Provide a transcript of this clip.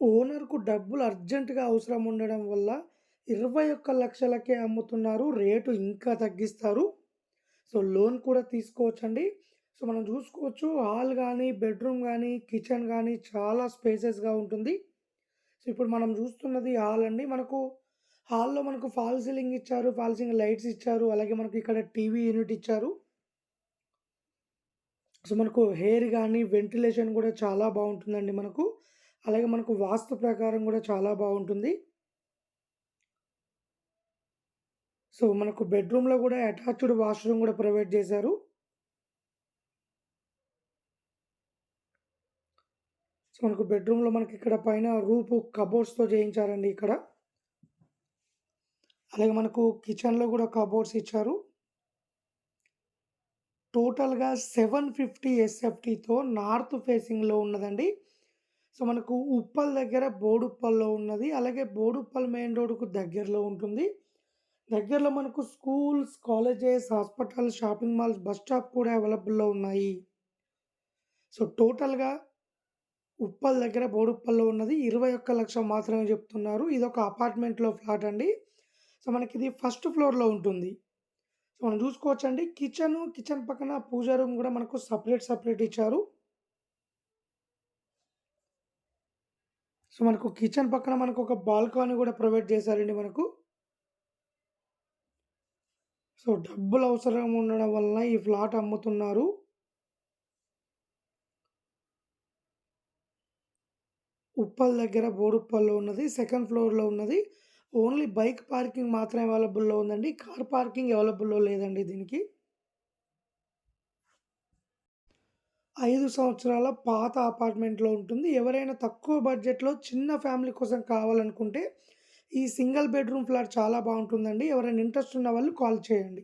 ఓనర్‌కు డబ్బులు అర్జెంట్‌గా అవసరం ఉండడం వల్ల 21,00,000కే అమ్ముతున్నారు. రేటు ఇంకా తగ్గిస్తారు. సో, లోన్ కూడా తీసుకోవచ్చండి. సో, మనం చూసుకోవచ్చు హాల్ కానీ బెడ్‌రూమ్ కానీ కిచెన్ కానీ చాలా స్పేసెస్‌గా ఉంటుంది. సో, ఇప్పుడు మనం చూస్తున్నది హాల్ అండి. మనకు హాల్‌లో మనకు ఫాల్ సీలింగ్ ఇచ్చారు. ఫాల్ సీలింగ్ లైట్స్ ఇచ్చారు. అలాగే మనకు ఇక్కడ టీవీ యూనిట్ ఇచ్చారు. సో, మనకు హెయిర్ కానీ వెంటిలేషన్ కూడా చాలా బాగుంటుందండి మనకు. అలాగే మనకు వాస్తు ప్రకారం కూడా చాలా బాగుంటుంది సో, మనకు బెడ్‌రూమ్‌లో కూడా అటాచ్డ్ వాష్‌రూమ్ కూడా ప్రొవైడ్ చేశారు. సో, మనకు బెడ్‌రూమ్‌లో మనకి ఇక్కడ పైన రూపు కబోర్డ్స్‌తో చేయించారండి ఇక్కడ. అలాగే మనకు కిచెన్‌లో కూడా కబోర్డ్స్ ఇచ్చారు. టోటల్‌గా 750 ఎస్ఎఫ్‌టీతో నార్త్ ఫేసింగ్‌లో ఉన్నదండి. సో, మనకు ఉప్పల్ దగ్గర బోడుప్పల్లో ఉన్నది. అలాగే బోడుప్పల్ మెయిన్ రోడ్‌కు దగ్గరలో ఉంటుంది. దగ్గరలో మనకు schools, colleges, hospital shopping malls, bus stop కూడా అవైలబుల్‌లో ఉన్నాయి. సో, టోటల్‌గా ఉప్పల్ దగ్గర బోడుప్పల్లో ఉన్నది 21,00,000 మాత్రమే చెప్తున్నారు. ఇది ఒక అపార్ట్మెంట్‌లో ఫ్లాట్ అండి. సో, మనకి ఇది ఫస్ట్ ఫ్లోర్‌లో ఉంటుంది. సో, మనం చూసుకోవచ్చండి కిచెను, కిచెన్ పక్కన పూజా రూమ్ కూడా మనకు సపరేట్ సపరేట్ ఇచ్చారు. సో, మనకు కిచెన్ పక్కన మనకు ఒక బాల్కనీ కూడా ప్రొవైడ్ చేశారండి మనకు. సో, డబ్బులు అవసరం ఉండడం వలన ఈ ఫ్లాట్ అమ్ముతున్నారు. ఉప్పల్ దగ్గర బోడుప్పల్లో ఉన్నది. సెకండ్ ఫ్లోర్‌లో ఉన్నది. ఓన్లీ బైక్ పార్కింగ్ మాత్రమే అవైలబుల్‌లో ఉందండి. కార్ పార్కింగ్ అవైలబుల్‌లో లేదండి దీనికి. ఐదు సంవత్సరాల పాత అపార్ట్మెంట్‌లో ఉంటుంది. ఎవరైనా తక్కువ బడ్జెట్‌లో చిన్న ఫ్యామిలీ కోసం కావాలనుకుంటే ఈ సింగిల్ బెడ్‌రూమ్ ఫ్లాట్ చాలా బాగుంటుందండి ఎవరైనా ఇంట్రెస్ట్ ఉన్న వాళ్ళు కాల్ చేయండి.